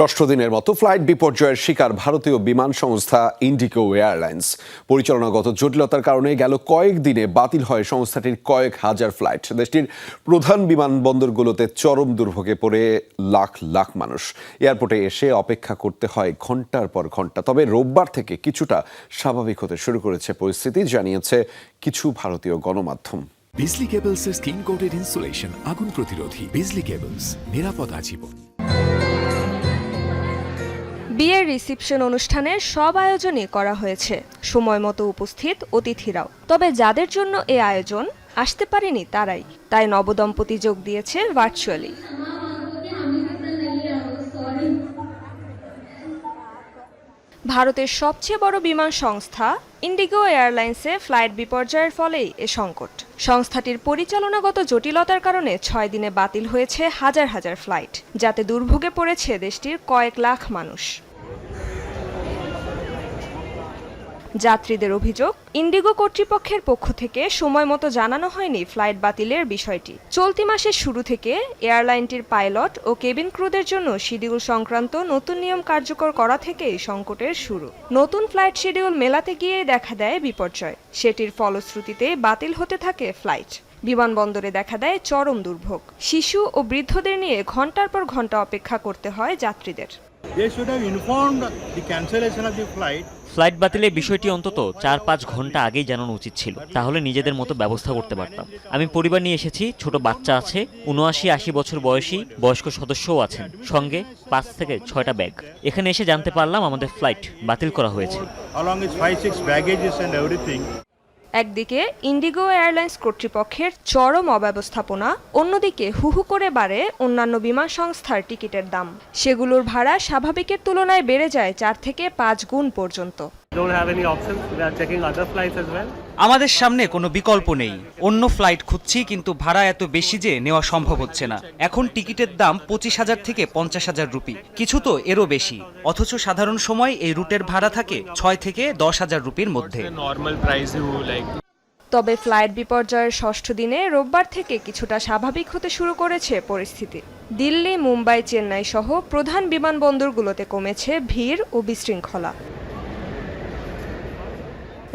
ষষ্ঠ দিনের মতো ফ্লাইট বিপর্যয়ের শিকার ভারতীয় বিমান সংস্থা ইন্ডিগো এয়ারলাইন্স পরিচালনাগত জটিলতার কারণে গেল কয়েক দিনে বাতিল হয় সংস্থাটির কয়েক হাজার ফ্লাইট। দেশটির প্রধান বিমানবন্দরগুলোতে চরম দুর্ভোগে পড়ে লাখ লাখ মানুষ। এয়ারপোর্টে এসে অপেক্ষা করতে হয় ঘণ্টার পর ঘণ্টা। তবে রোববার থেকে কিছুটা স্বাভাবিক হতে শুরু করেছে পরিস্থিতি, জানিয়েছে কিছু ভারতীয় গণমাধ্যম। বিজলি কেবলসের স্কিন কোটেড ইনসুলেশন আগুন প্রতিরোধী। বিজলি কেবলস, নিরাপদ আজীবন। বিয়ের রিসিপশন অনুষ্ঠানের সব আয়োজনই করা হয়েছে। সময় মতো উপস্থিত অতিথিরাও। তবে যাদের জন্য এ আয়োজন, আসতে পারেনি তারাই। তাই নবদম্পতি যোগ দিয়েছে ভার্চুয়ালি ভারতের সবচেয়ে বড় বিমান সংস্থা ইন্ডিগো এয়ারলাইন্সে ফ্লাইট বিপর্যয়ের ফলেই এ সংকট। সংস্থাটির পরিচালনাগত জটিলতার কারণে ছয় দিনে বাতিল হয়েছে হাজার হাজার ফ্লাইট যাতে দুর্ভোগে পড়েছে দেশটির কয়েক লাখ মানুষ। যাত্রীদের অভিযোগ, ইন্ডিগো কর্তৃপক্ষের পক্ষ থেকে সময় মতো জানানো হয়নি ফ্লাইট বাতিলের বিষয়টি। চলতি মাসের শুরু থেকে এয়ারলাইনটির পাইলট ও কেবিন ক্রুদের জন্য শিডিউল সংক্রান্ত নতুন নিয়ম কার্যকর করা থেকেই সংকটের শুরু। নতুন ফ্লাইট শিডিউল মেলাতে গিয়েই দেখা দেয় বিপর্যয়। সেটির ফলশ্রুতিতে বাতিল হতে থাকে ফ্লাইট। বিমানবন্দরে দেখা দেয় চরম দুর্ভোগ। শিশু ও বৃদ্ধদের নিয়ে ঘণ্টার পর ঘণ্টা অপেক্ষা করতে হয় যাত্রীদের। ফ্লাইট বাতিলের বিষয়টি অন্তত চার পাঁচ ঘণ্টা আগেই জানানো উচিত ছিল। তাহলে নিজেদের মতো ব্যবস্থা করতে পারতাম। আমি পরিবার নিয়ে এসেছি ছোট বাচ্চা আছে উনআশি আশি বছর বয়সী বয়স্ক সদস্যও আছেন। সঙ্গে পাঁচ থেকে ছয়টা ব্যাগ। এখানে এসে জানতে পারলাম আমাদের ফ্লাইট বাতিল করা হয়েছে। একদিকে ইন্ডিগো এয়ারলাইন্স কর্তৃপক্ষের চরম অব্যবস্থাপনা, অন্যদিকে হুহু করে বাড়ে অন্যান্য বিমান সংস্থার টিকিটের দাম। সেগুলোর ভাড়া স্বাভাবিকের তুলনায় বেড়ে যায় চার থেকে পাঁচ গুণ পর্যন্ত। Don't have any options. We are checking other flights as well. আমাদের সামনে কোনো বিকল্প নেই। অন্য ফ্লাইট খুঁজছি কিন্তু ভাড়া এত বেশি যে নেওয়া সম্ভব হচ্ছে না। এখন টিকিটের দাম পঁচিশ হাজার থেকে পঞ্চাশ হাজার রুপি। কিছু তো এরও বেশি। অথচ সাধারণ সময় এই রুটের ভাড়া থাকে ছয় থেকে দশ হাজার রুপির মধ্যে। Normal price you like তবে ফ্লাইট বিপর্যয়ের ষষ্ঠ দিনে রোববার থেকে কিছুটা স্বাভাবিক হতে শুরু করেছে পরিস্থিতি। দিল্লি মুম্বাই চেন্নাই সহ প্রধান বিমানবন্দরগুলোতে কমেছে ভিড় ও বিশৃঙ্খলা।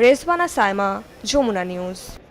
রেজবানা সাইমা যমুনা নিউজ।